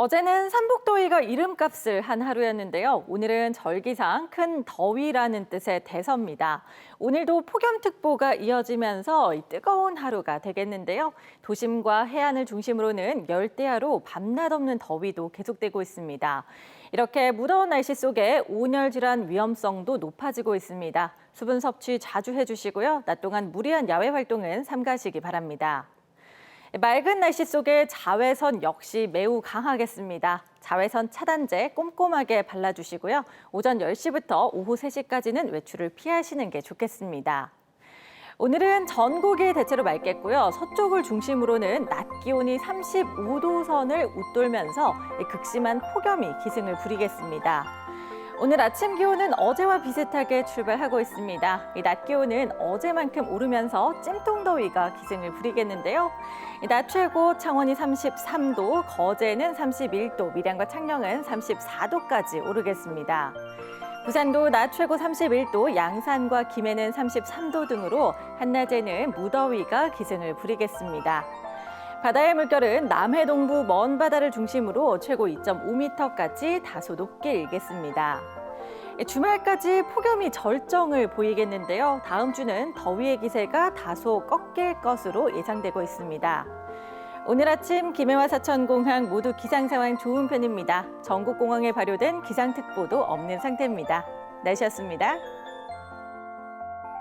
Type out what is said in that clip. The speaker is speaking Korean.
어제는 삼복더위가 이름값을 한 하루였는데요. 오늘은 절기상 큰 더위라는 뜻의 대서입니다. 오늘도 폭염특보가 이어지면서 이 뜨거운 하루가 되겠는데요. 도심과 해안을 중심으로는 열대야로 밤낮 없는 더위도 계속되고 있습니다. 이렇게 무더운 날씨 속에 온열 질환 위험성도 높아지고 있습니다. 수분 섭취 자주 해주시고요. 낮 동안 무리한 야외 활동은 삼가시기 바랍니다. 맑은 날씨 속에 자외선 역시 매우 강하겠습니다. 자외선 차단제 꼼꼼하게 발라주시고요. 오전 10시부터 오후 3시까지는 외출을 피하시는 게 좋겠습니다. 오늘은 전국이 대체로 맑겠고요. 서쪽을 중심으로는 낮 기온이 35도 선을 웃돌면서 극심한 폭염이 기승을 부리겠습니다. 오늘 아침 기온은 어제와 비슷하게 출발하고 있습니다. 이낮 기온은 어제만큼 오르면서 찜통더위가 기승을 부리겠는데요. 이낮 최고 창원이 33도, 거제는 31도, 밀양과 창녕은 34도까지 오르겠습니다. 부산도 낮 최고 31도, 양산과 김해는 33도 등으로 한낮에는 무더위가 기승을 부리겠습니다. 바다의 물결은 남해 동부 먼 바다를 중심으로 최고 2.5m까지 다소 높게 일겠습니다. 주말까지 폭염이 절정을 보이겠는데요. 다음 주는 더위의 기세가 다소 꺾일 것으로 예상되고 있습니다. 오늘 아침 김해와 사천공항 모두 기상 상황 좋은 편입니다. 전국 공항에 발효된 기상특보도 없는 상태입니다. 날씨였습니다.